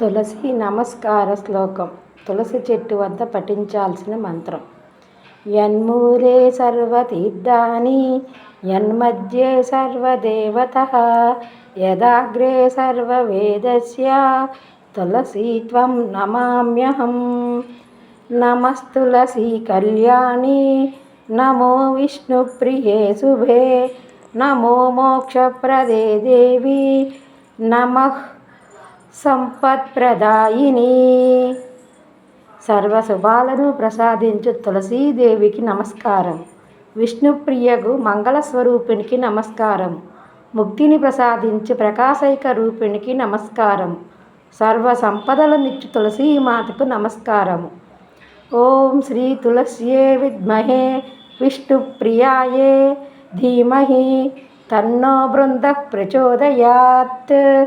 తులసి నమస్కార శ్లోకం. తులసి చెట్టు వద్ద పఠించాల్సిన మంత్రం. యన్మూలే సర్వతీర్థాని యన్మధ్యే సర్వదేవత యదాగ్రే సర్వవేదస్య తులసీ త్వం నమామ్యహం. నమస్తులసి కళ్యాణి నమో విష్ణుప్రియే శుభే నమో మోక్షప్రదే దేవి నమః సంపత్ప్రదాయిని. సర్వశుభాలను ప్రసాదించు తులసీదేవికి నమస్కారం. విష్ణుప్రియకు మంగళ స్వరూపిణికి నమస్కారం. ముక్తిని ప్రసాదించు ప్రకాశైక రూపిణికి నమస్కారం. సర్వ సంపదలనిచ్చు తులసీమాతకు నమస్కారం. ఓం శ్రీ తులస్యే విద్మహే విష్ణుప్రియాయే ధీమహి. తన్నో బృంద ప్రచోదయాత్.